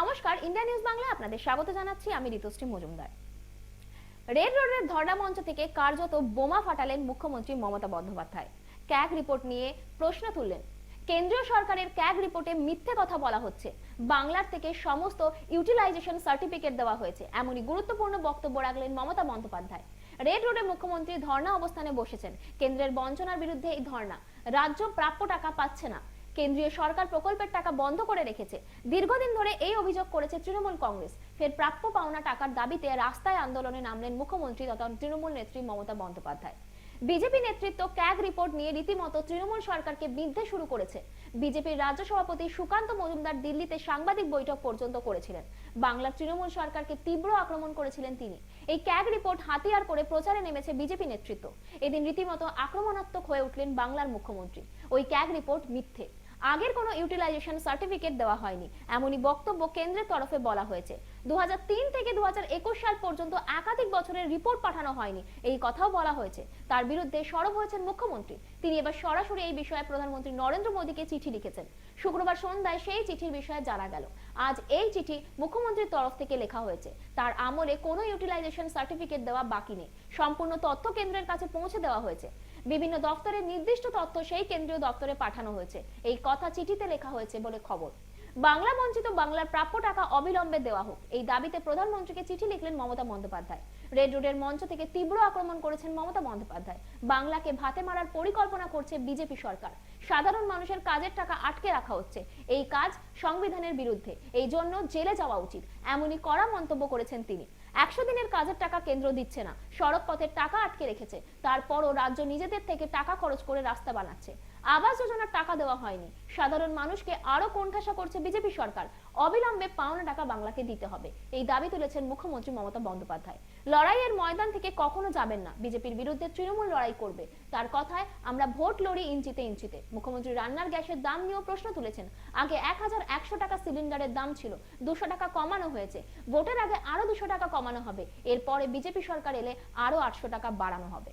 নমস্কার, India news বাংলায় আপনাদের স্বাগত জানাচ্ছি। আমি ঋতুশ্রী মজুমদার। রেড রোডের ধর্ণা মঞ্চ থেকে কার্যত বোমা ফাটালেন মুখ্যমন্ত্রী মমতা বন্দ্যোপাধ্যায়। ক্যাগ রিপোর্ট নিয়ে প্রশ্ন তুললেন। কেন্দ্রীয় সরকারের ক্যাগ রিপোর্টে মিথ্যে কথা বলা হচ্ছে। বাংলার থেকে সমস্ত ইউটিলাইজেশন সার্টিফিকেট দেওয়া হয়েছে। এমনই গুরুত্বপূর্ণ বক্তব্য রাখলেন মমতা বন্দ্যোপাধ্যায়। রেড রোডে মুখ্যমন্ত্রী ধর্ণা অবস্থানে বসেছেন। কেন্দ্রের বঞ্চনার বিরুদ্ধে এই ধর্ণা। রাজ্য প্রাপ্য টাকা পাচ্ছে না। কেন্দ্রীয় সরকার প্রকল্পের টাকা বন্ধ করে রেখেছে। দীর্ঘদিন ধরে এই অভিযোগ করেছে তৃণমূল কংগ্রেস। ফের প্রাপ্য পাওনা টাকার দাবিতে রাস্তায় আন্দোলনে নামলেন মুখ্যমন্ত্রী তথা তৃণমূল নেত্রী মমতা বন্দ্যোপাধ্যায়। বিজেপি নেতৃত্ব ক্যাগ রিপোর্ট নিয়ে রীতিমতো তৃণমূল সরকারকে বিদ্ধে শুরু করেছে। বিজেপির রাজ্য সভাপতি সুকান্ত মজুমদার দিল্লিতে সাংবাদিক বৈঠক পর্যন্ত করেছিলেন। বাংলার তৃণমূল সরকারকে তীব্র আক্রমণ করেছিলেন তিনি। এই ক্যাগ রিপোর্ট হাতিয়ার করে প্রচারে নেমেছে বিজেপি নেতৃত্ব। এদিন রীতিমতো আক্রমণাত্মক হয়ে উঠলেন বাংলার মুখ্যমন্ত্রী। ওই ক্যাগ রিপোর্ট মিথ্যে। আগের কোনো ইউটিলাইজেশন সার্টিফিকেট দেওয়া হয়নি। এমনই বক্তব্য কেন্দ্রের তরফে বলা হয়েছে। দু থেকে দু সাল পর্যন্ত একাধিক বছরের রিপোর্ট পাঠানো হয়নি, এই কথাও বলা হয়েছে। তার বিরুদ্ধে সরব হয়েছেন মুখ্যমন্ত্রী। তিনি এবার সরাসরি এই বিষয়ে প্রধানমন্ত্রী নরেন্দ্র মোদীকে চিঠি লিখেছেন। শুক্রবার সন্ধ্যায় সেই চিঠির বিষয়ে জানা গেল। আজ এই চিঠি মুখ্যমন্ত্রীর তরফ থেকে লেখা হয়েছে। তার আমলে কোনো ইউটিলাইজেশন সার্টিফিকেট দেওয়া বাকি নেই। সম্পূর্ণ তথ্য কেন্দ্রের কাছে পৌঁছে দেওয়া হয়েছে। বিভিন্ন দপ্তরের নির্দিষ্ট তথ্য সেই কেন্দ্রীয় দপ্তরে পাঠানো হয়েছে। এই কথা চিঠিতে লেখা হয়েছে বলে খবর। বাংলা বঞ্চিত বাংলার প্রাপ্য টাকা অবিলম্বে দেওয়া হোক। এই দাবিতে প্রধানমন্ত্রীকে চিঠি লিখলেন মমতা বন্দ্যোপাধ্যায়। রেড রোডের মঞ্চ থেকে তীব্র আক্রমণ করেছেন মমতা বন্দ্যোপাধ্যায়। বাংলাকে ভাতে মারার পরিকল্পনা করছে বিজেপি সরকার। সাধারণ মানুষের কাজের টাকা আটকে রাখা হচ্ছে। এই কাজ সংবিধানের বিরুদ্ধে। এই জন্য জেলে যাওয়া উচিত। এমনই কড়া মন্তব্য করেছেন তিনি। একশো দিনের কাজের টাকা কেন্দ্র দিচ্ছে না। সড়ক পথের টাকা আটকে রেখেছে। তারপরও রাজ্য নিজেদের থেকে টাকা খরচ করে রাস্তা বানাচ্ছে। আবাস যোজনার টাকা দেওয়া হয়নি। সাধারণ মানুষকে আরও কোণঠাসা করছে বিজেপি সরকার। অবিলম্বে পাওনা টাকা বাংলাকে দিতে হবে। এই দাবি তুলেছেন মুখ্যমন্ত্রী মমতা বন্দ্যোপাধ্যায়। লড়াইয়ের ময়দান থেকে কখনো যাবেন না। বিজেপির বিরুদ্ধে তৃণমূল লড়াই করবে। তার কথায়, আমরা ভোট লড়ি ইঞ্চিতে ইঞ্চিতে। মুখ্যমন্ত্রী রান্নার গ্যাসের দাম নিয়েও প্রশ্ন তুলেছেন। আগে এক হাজার একশো টাকা সিলিন্ডারের দাম ছিল। দুশো টাকা কমানো হয়েছে। ভোটের আগে আরও দুশো টাকা কমানো হবে। এরপরে বিজেপি সরকার এলে আরও আটশো টাকা বাড়ানো হবে।